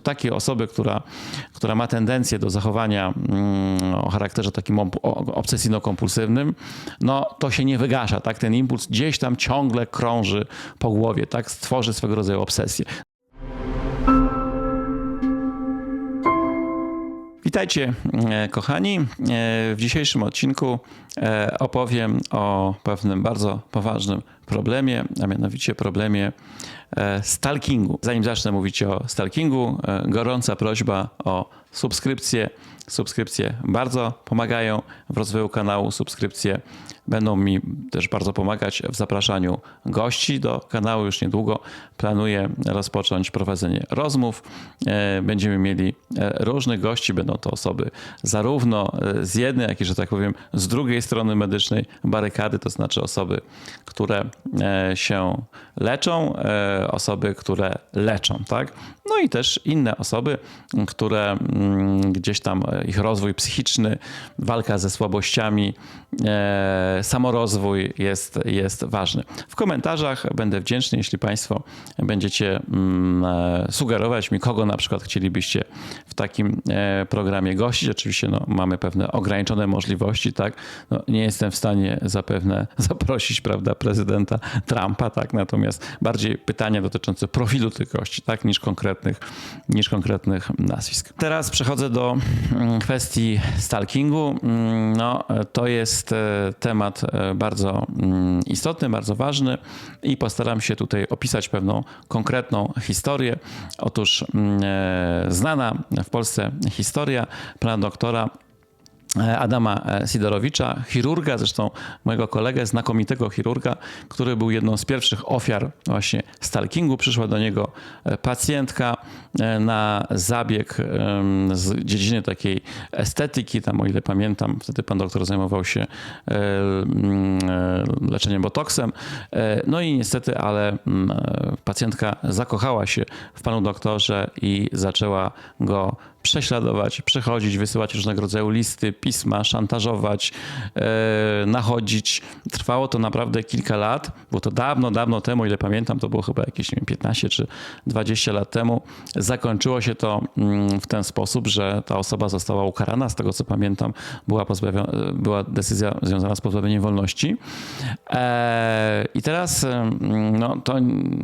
Takiej osoby, która, która ma tendencję do zachowania mm, o charakterze takim obsesyjno-kompulsywnym, no to się nie wygasza, tak? Ten impuls gdzieś tam ciągle krąży po głowie, tak? Stworzy swego rodzaju obsesję. Witajcie, e, kochani. E, W dzisiejszym odcinku e, opowiem o pewnym bardzo poważnym problemie, a mianowicie problemie e, stalkingu. Zanim zacznę mówić o stalkingu, e, gorąca prośba o subskrypcję. Subskrypcje bardzo pomagają w rozwoju kanału. Subskrypcje będą mi też bardzo pomagać w zapraszaniu gości do kanału. Już niedługo planuję rozpocząć prowadzenie rozmów. E, Będziemy mieli różnych gości. Będą to osoby zarówno z jednej, jak i, że tak powiem, z drugiej strony medycznej barykady, to znaczy osoby, które się leczą, e, osoby, które leczą, tak? No i też inne osoby, które mm, gdzieś tam e, ich rozwój psychiczny, walka ze słabościami, e, samorozwój jest, jest ważny. W komentarzach będę wdzięczny, jeśli Państwo będziecie mm, e, sugerować mi, kogo na przykład chcielibyście w takim e, programie gościć. Oczywiście no, mamy pewne ograniczone możliwości, tak? No, nie jestem w stanie zapewne zaprosić, prawda, prezydenta Trumpa, tak? Natomiast bardziej pytania dotyczące profilu tych gości, tak? Niż konkretnych, niż konkretnych nazwisk. Teraz przechodzę do mm, kwestii stalkingu. Mm, No, to jest e, temat e, bardzo mm, istotny, bardzo ważny i postaram się tutaj opisać pewną konkretną historię. Otóż e, znana w Polsce historia pana doktora Adama Sidorowicza, chirurga, zresztą mojego kolegę, znakomitego chirurga, który był jedną z pierwszych ofiar właśnie stalkingu. Przyszła do niego pacjentka na zabieg z dziedziny takiej estetyki, tam o ile pamiętam, wtedy pan doktor zajmował się e, e, leczeniem botoksem. E, No i niestety, ale e, pacjentka zakochała się w panu doktorze i zaczęła go prześladować, przychodzić, wysyłać różnego rodzaju listy, pisma, szantażować, e, nachodzić. Trwało to naprawdę kilka lat. Było to dawno, dawno temu, ile pamiętam, to było chyba jakieś nie wiem, 15 czy 20 lat temu. Zakończyło się to mm, w ten sposób, że ta osoba została ukarana. Z tego co pamiętam, była, pozbawio- była decyzja związana z pozbawieniem wolności. E, I teraz mm, no, to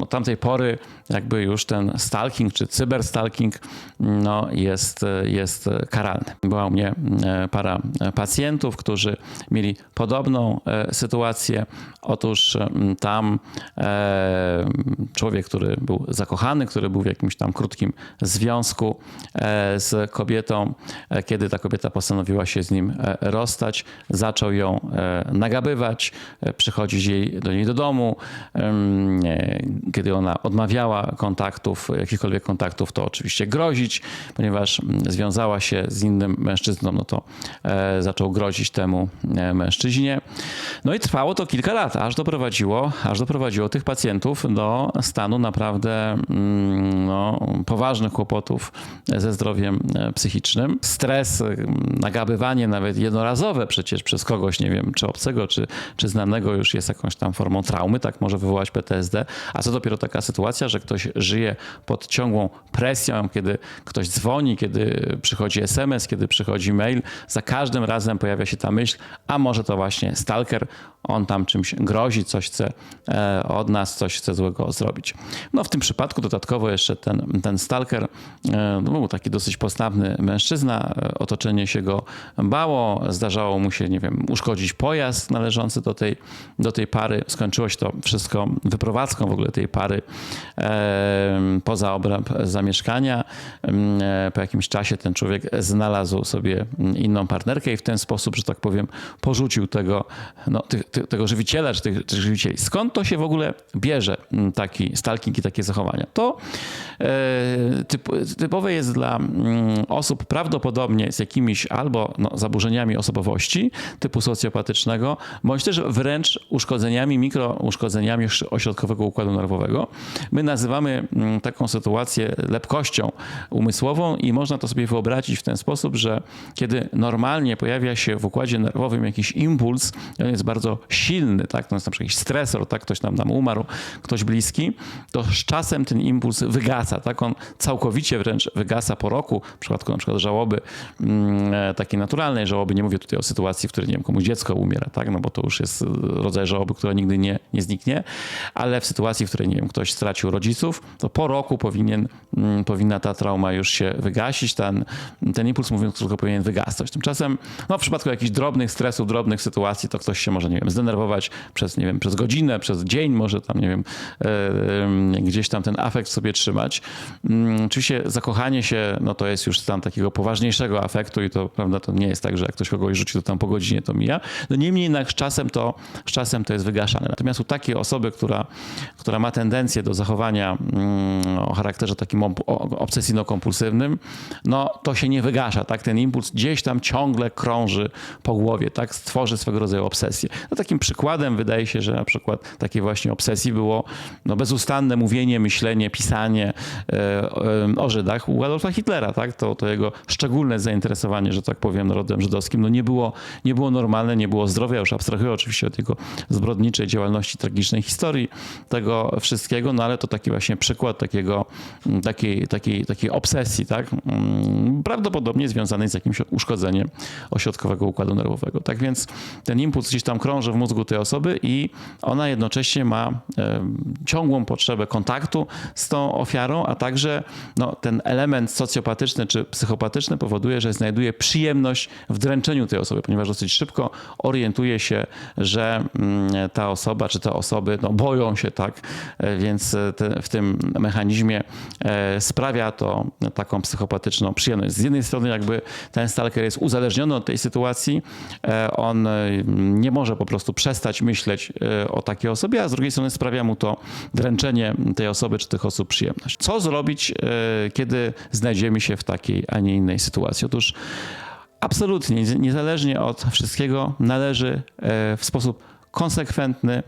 od tamtej pory jakby już ten stalking czy cyberstalking no, jest, jest karalny. Była u mnie e, para pacjentów, którzy mieli podobną e, sytuację. Otóż tam e, człowiek, który był zakochany, który był w jakimś tam krótkim związku e, z kobietą, e, kiedy ta kobieta postanowiła się z nim e, rozstać, zaczął ją e, nagabywać, e, przychodzić jej, do niej do domu. E, Kiedy ona odmawiała kontaktów, jakichkolwiek kontaktów, to oczywiście grozić, ponieważ związała się z innym mężczyzną, no to e, zaczął grozić temu e, mężczyźnie. No i trwało to kilka lat, aż doprowadziło, aż doprowadziło tych pacjentów do stanu naprawdę mm, no, poważnych kłopotów ze zdrowiem e, psychicznym. Stres, e, nagabywanie nawet jednorazowe przecież przez kogoś, nie wiem, czy obcego, czy, czy znanego już jest jakąś tam formą traumy, tak może wywołać PTSD, a co dopiero taka sytuacja, że ktoś żyje pod ciągłą presją, kiedy ktoś dzwoni, kiedy przychodzi SMS, kiedy przychodzi mail, za każdym razem pojawia się ta myśl, a może to właśnie stalker, on tam czymś grozi, coś chce e, od nas, coś chce złego zrobić. No w tym przypadku dodatkowo jeszcze ten, ten stalker e, no, był taki dosyć postawny mężczyzna, e, otoczenie się go bało, zdarzało mu się, nie wiem, uszkodzić pojazd należący do tej, do tej pary. Skończyło się to wszystko wyprowadzką w ogóle tej pary poza obręb zamieszkania. E, Po jakimś czasie ten człowiek znalazł sobie inną partnerkę i w ten sposób, że tak powiem, porzucił tego, no, tego żywiciela, czy tych, tych żywicieli. Skąd to się w ogóle bierze m, taki stalking i takie zachowania? To e, typ, typowe jest dla mm, osób prawdopodobnie z jakimiś albo no, zaburzeniami osobowości typu socjopatycznego, bądź też wręcz uszkodzeniami, mikrouszkodzeniami ośrodkowego układu nerwowego. My nazywamy mm, taką sytuację lepkością umysłową i można to sobie wyobrazić w ten sposób, że kiedy normalnie pojawia się w układzie nerwowym jakiś impuls, on jest bardzo silny, tak, to jest na przykład jakiś stresor, tak, ktoś nam, umarł, ktoś bliski, to z czasem ten impuls wygasa, tak, on całkowicie wręcz wygasa po roku, w przypadku na przykład żałoby, mm, e, takiej naturalnej żałoby, nie mówię tutaj o sytuacji, w której, nie wiem, komuś dziecko umiera, tak, no bo to już jest rodzaj żałoby, która nigdy nie, nie zniknie, ale w sytuacji, w której, nie wiem, ktoś stracił rodziców, to po roku powinien, mm, powinna ta trauma już się wygasić, ten, ten impuls, mówiąc krótko, powinien wygasnąć. Tymczasem, no w przypadku jakichś drobnych stresów, drobnych sytuacji, to ktoś się może, nie wiem, zdenerwować przez, nie wiem, przez godzinę, przez dzień, może tam, nie wiem, e, e, gdzieś tam ten afekt sobie trzymać. Mm, Oczywiście zakochanie się, no to jest już stan takiego poważniejszego afektu i to, prawda, to nie jest tak, że jak ktoś kogoś rzuci, to tam po godzinie to mija. No niemniej jednak z czasem to, z czasem to jest wygaszane. Natomiast u takiej osoby, która, która ma tendencję do zachowania mm, o charakterze takim obsesyjno-kompulsywnym, no to się nie wygasza, tak? Ten impuls gdzieś tam ciągle krąży po głowie, tak? Stworzy swego rodzaju obsesję. No takim przykładem wydaje się, że na przykład takiej właśnie obsesji było no, bezustanne mówienie, myślenie, pisanie e, e, o Żydach u Adolfa Hitlera, tak? To, to jego szczególne zainteresowanie, że tak powiem, narodem żydowskim, no nie było, nie było normalne, nie było zdrowia, już abstrahuję oczywiście od jego zbrodniczej działalności, tragicznej historii tego wszystkiego, no ale to taki właśnie przykład takiego, takiej, takiej, takiej obsesji, tak? Prawdopodobnie związanej z jakimś uszkodzeniem ośrodkowego układu nerwowego. Tak więc ten impuls gdzieś tam krąży w mózgu tej osoby i ona jednocześnie ma e, ciągłą potrzebę kontaktu z tą ofiarą, a także no, ten element socjopatyczny czy psychopatyczny powoduje, że znajduje przyjemność w dręczeniu tej osoby, ponieważ dosyć szybko orientuje się, że mm, ta osoba czy te osoby no, boją się, tak, E, więc te, w tym mechanizmie e, sprawia to taką psychopatyczną przyjemność. Z jednej strony jakby ten stalker jest uzależniony od tej sytuacji, e, on e, nie może po prostu przestać myśleć e, o takiej osobie, a z drugiej strony sprawia mu to dręczenie tej osoby czy tych osób przyjemność. Co zrobić, e, kiedy znajdziemy się w takiej, a nie innej sytuacji? Otóż absolutnie, niezależnie od wszystkiego, należy e, w sposób konsekwentny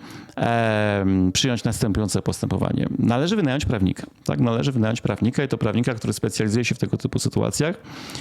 przyjąć następujące postępowanie. Należy wynająć prawnika. Tak? Należy wynająć prawnika i to prawnika, który specjalizuje się w tego typu sytuacjach.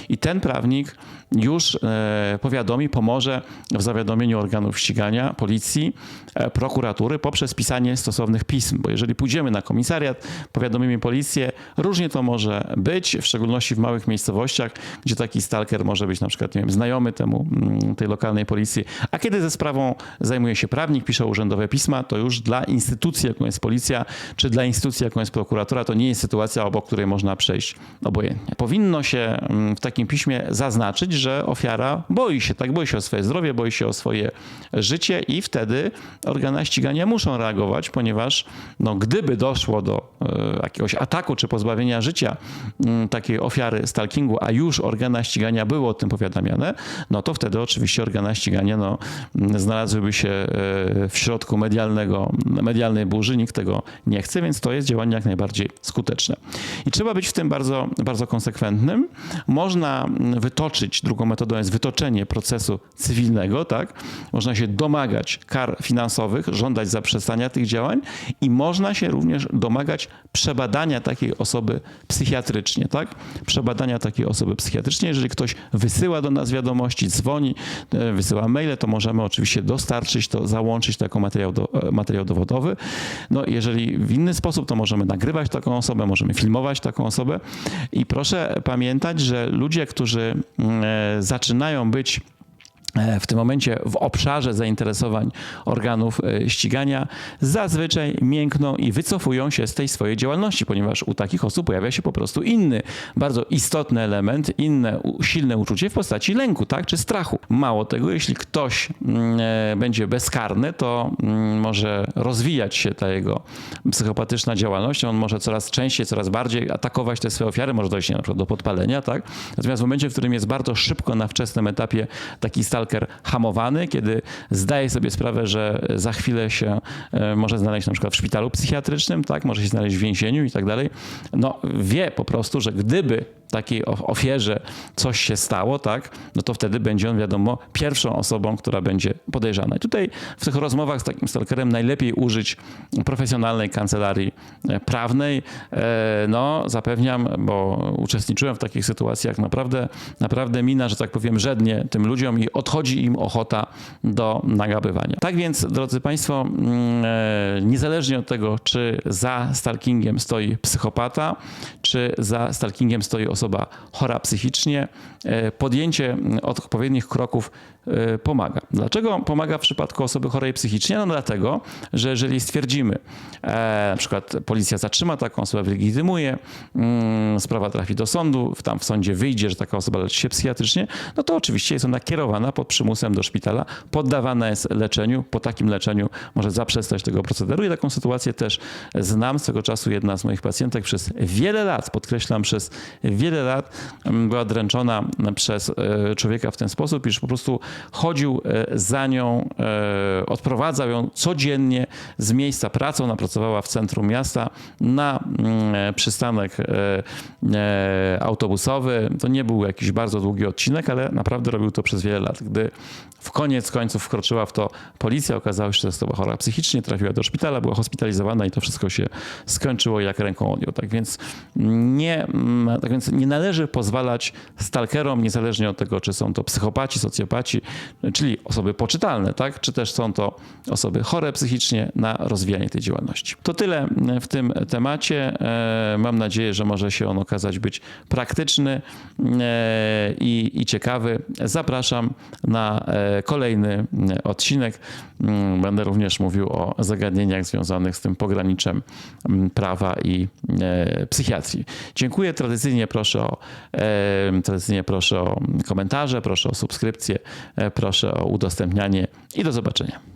I ten prawnik już e, powiadomi, pomoże w zawiadomieniu organów ścigania, policji, e, prokuratury poprzez pisanie stosownych pism. Bo jeżeli pójdziemy na komisariat, powiadomimy policję, różnie to może być, w szczególności w małych miejscowościach, gdzie taki stalker może być na przykład nie wiem, znajomy temu, mm, tej lokalnej policji. A kiedy ze sprawą zajmuje się prawnik, pisze urzędowe pisma, to już dla instytucji, jaką jest policja, czy dla instytucji, jaką jest prokuratura, to nie jest sytuacja, obok której można przejść obojętnie. Powinno się mm, w takim piśmie zaznaczyć, że ofiara boi się, tak, boi się o swoje zdrowie, boi się o swoje życie i wtedy organa ścigania muszą reagować, ponieważ no, gdyby doszło do e, jakiegoś ataku czy pozbawienia życia mm, takiej ofiary stalkingu, a już organa ścigania były o tym powiadamiane, no to wtedy oczywiście organa ścigania no, mm, znalazłyby się e, w środku medialnego, medialnej burzy, nikt tego nie chce, więc to jest działanie jak najbardziej skuteczne. I trzeba być w tym bardzo, bardzo konsekwentnym. Można wytoczyć, drugą metodą jest wytoczenie procesu cywilnego, tak? Można się domagać kar finansowych, żądać zaprzestania tych działań i można się również domagać przebadania takiej osoby psychiatrycznie, tak? Przebadania takiej osoby psychiatrycznie. Jeżeli ktoś wysyła do nas wiadomości, dzwoni, e, wysyła maile, to możemy oczywiście dostarczyć to, załączyć to jako materiał, do, e, materiał dowodowy. No, jeżeli w inny sposób, to możemy nagrywać taką osobę, możemy filmować taką osobę. I proszę pamiętać, że ludzie, którzy mm, e, zaczynają być w tym momencie w obszarze zainteresowań organów e, ścigania zazwyczaj miękną i wycofują się z tej swojej działalności, ponieważ u takich osób pojawia się po prostu inny, bardzo istotny element, inne silne uczucie w postaci lęku, tak, czy strachu. Mało tego, jeśli ktoś mm, e, będzie bezkarny, to mm, może rozwijać się ta jego psychopatyczna działalność, on może coraz częściej, coraz bardziej atakować te swoje ofiary, może dojść na przykład do podpalenia, tak? Natomiast w momencie, w którym jest bardzo szybko na wczesnym etapie taki hamowany, kiedy zdaje sobie sprawę, że za chwilę się e, może znaleźć na przykład w szpitalu psychiatrycznym, tak? Może się znaleźć w więzieniu i tak dalej, no wie po prostu, że gdyby takiej of- ofierze coś się stało, tak, no to wtedy będzie on, wiadomo, pierwszą osobą, która będzie podejrzana. I tutaj w tych rozmowach z takim stalkerem najlepiej użyć profesjonalnej kancelarii e, prawnej. E, No, zapewniam, bo uczestniczyłem w takich sytuacjach, naprawdę, naprawdę mina, że tak powiem, żednie tym ludziom i odchodzi im ochota do nagabywania. Tak więc, drodzy Państwo, mm, e, niezależnie od tego, czy za stalkingiem stoi psychopata, czy za stalkingiem stoi osoba chora psychicznie, e, podjęcie mm, odpowiednich kroków e, pomaga. Dlaczego pomaga w przypadku osoby chorej psychicznie? No dlatego, że jeżeli stwierdzimy, e, na przykład policja zatrzyma taką osobę, wylegitymuje, mm, sprawa trafi do sądu, tam w sądzie wyjdzie, że taka osoba leczy się psychiatrycznie, no to oczywiście jest ona kierowana pod przymusem do szpitala, poddawana jest leczeniu, po takim leczeniu może zaprzestać tego procederu i taką sytuację też znam. Swego czasu jedna z moich pacjentek przez wiele lat, podkreślam, przez wiele lat mm, była dręczona przez e, człowieka w ten sposób, iż po prostu chodził e, za nią, e, odprowadzał ją codziennie z miejsca pracy. Ona pracowała w centrum miasta na mm, e, przystanek e, e, autobusowy. To nie był jakiś bardzo długi odcinek, ale naprawdę robił to przez wiele lat. Gdy w koniec końców wkroczyła w to policja, okazało się, że jest to chora psychicznie, trafiła do szpitala, była hospitalizowana i to wszystko się skończyło jak ręką odjął. Tak więc nie, mm, tak więc nie należy pozwalać stalkerom, niezależnie od tego, czy są to psychopaci, socjopaci, czyli osoby poczytalne, tak? czy też są to osoby chore psychicznie na rozwijanie tej działalności. To tyle w tym temacie. E, Mam nadzieję, że może się on okazać być praktyczny e, i, i ciekawy. Zapraszam na e, kolejny odcinek. Mm, Będę również mówił o zagadnieniach związanych z tym pograniczem mm, prawa i e, psychiatrii. Dziękuję. Tradycyjnie proszę o, e, tradycyjnie proszę o komentarze, proszę o subskrypcję, e, proszę o udostępnianie i do zobaczenia.